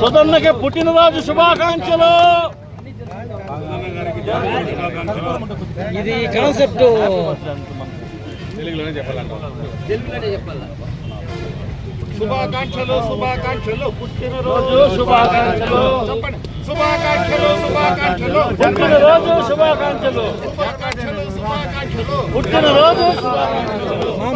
సుధన్నకి పుట్టినరోజు శుభాకాంక్షలు. ఇది కాన్సెప్ట్ శుభాకాంక్షలు శుభాకాంక్షలు. పుట్టినరోజు శుభాకాంక్షలు. చెప్పండి. శుభాకాంక్షలు శుభాకాంక్షలు. పుట్టినరోజు శుభాకాంక్షలు. శుభాకాంక్షలు శుభాకాంక్షలు. పుట్టినరోజు శుభాకాంక్షలు.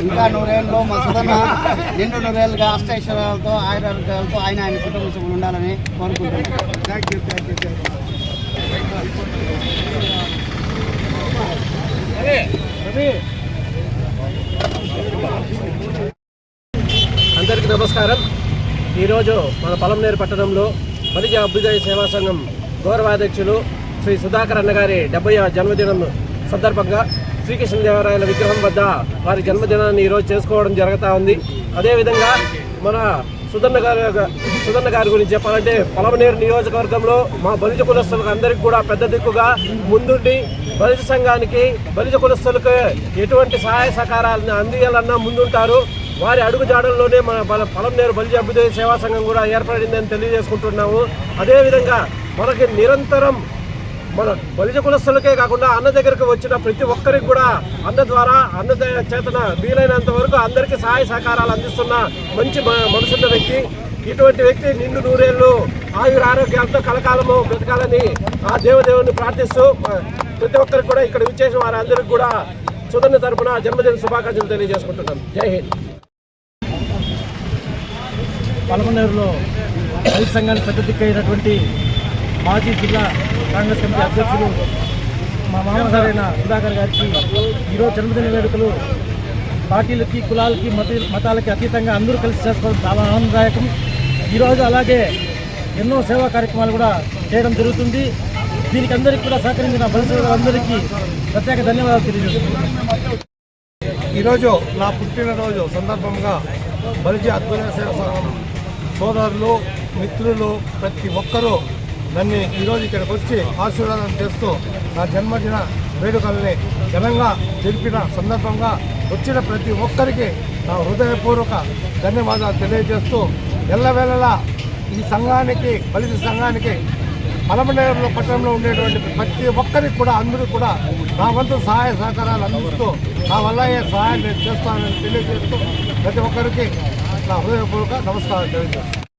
ఇంకా నూరేళ్ళు మా సుధన్న నిండు నూరేళ్ళుగా అష్టైశ్వర్యాలతో ఆయురారోగ్యాలతో ఆయన ఆయన కుటుంబ సభ్యులు ఉండాలని కోరుకుంటున్నాను అందరికీ నమస్కారం. ఈరోజు మన పొలంనేరు పట్టణంలో బలిజ అభ్యుదయ సేవా సంఘం గౌరవాధ్యక్షులు శ్రీ సుధాకర్ అన్నగారి డెబ్బై జన్మదినం సందర్భంగా శ్రీకృష్ణదేవరాయల విగ్రహం వద్ద వారి జన్మదినాన్ని ఈరోజు చేసుకోవడం జరుగుతూ ఉంది. అదేవిధంగా మన సుధన్న గారి సుధన్న గారి గురించి చెప్పాలంటే పొలమనేరు నియోజకవర్గంలో మా బలిజ కులస్తులకు అందరికీ కూడా పెద్ద దిక్కుగా ముందుండి బలిజ సంఘానికి బలిజ కులస్తులకు ఎటువంటి సహాయ సహకారాలను అందియాలన్నా ముందుంటారు. వారి అడుగుజాడల్లోనే మన బల పొలంనేరు బలిజ అభ్యుదయ సేవా సంఘం కూడా ఏర్పడిందని తెలియజేసుకుంటున్నాము. అదేవిధంగా మనకి నిరంతరం మన బలిజ కులస్తులకే కాకుండా అన్న దగ్గరకు వచ్చిన ప్రతి ఒక్కరికి కూడా అన్న ద్వారా అన్న చేతన వీలైనంత వరకు అందరికీ సహాయ సహకారాలు అందిస్తున్న మంచి మనసున్న వ్యక్తి. ఇటువంటి వ్యక్తి నిండు నూరేళ్ళు ఆయుర ఆరోగ్యాలతో కలకాలము బ్రతకాలని ఆ దేవదేవుని ప్రార్థిస్తూ ప్రతి ఒక్కరికి కూడా ఇక్కడ విచ్చేసిన వారందరికీ కూడా సుధన్న తరపున జన్మదిన శుభాకాంక్షలు తెలియజేసుకుంటున్నాను జై హింద్. పలమనేరులో రైతు సంఘానికి పెద్ద దిక్కైనటువంటి మాజీ జిల్లా కాంగ్రెస్ కమిటీ అధ్యక్షులు మా మామగారైన సుధాకర్ గారికి ఈరోజు జన్మదిన వేడుకలు. పార్టీలకి కులాలకి మత మతాలకి అతీతంగా అందరూ కలిసి చేసుకోవడం చాలా ఆనందదాయకం. ఈరోజు అలాగే ఎన్నో సేవా కార్యక్రమాలు కూడా చేయడం జరుగుతుంది. దీనికి అందరికీ కూడా సహకరించిన అందరికీ ప్రత్యేక ధన్యవాదాలు తెలియజేస్తున్నాను. ఈరోజు నా పుట్టినరోజు సందర్భంగా బలిజీ అద్భుత సేవ సోదరులు మిత్రులు ప్రతి ఒక్కరూ నన్ను ఈరోజు ఇక్కడికి వచ్చి ఆశీర్వాదం చేస్తూ నా జన్మదిన వేడుకల్ని ఘనంగా జరిపిన సందర్భంగా వచ్చిన ప్రతి ఒక్కరికి నా హృదయపూర్వక ధన్యవాదాలు తెలియజేస్తూ ఎల్లవేళలా ఈ సంఘానికి బలిత సంఘానికి పలమనేరంలో పట్టణంలో ఉండేటువంటి ప్రతి ఒక్కరికి కూడా అందరూ కూడా నా వంతు సహాయ సహకారాలు అందిస్తూ నా వల్ల ఏ సహాయం నేను చేస్తానని తెలియజేస్తూ ప్రతి ఒక్కరికి నా హృదయపూర్వక నమస్కారం తెలియజేస్తాను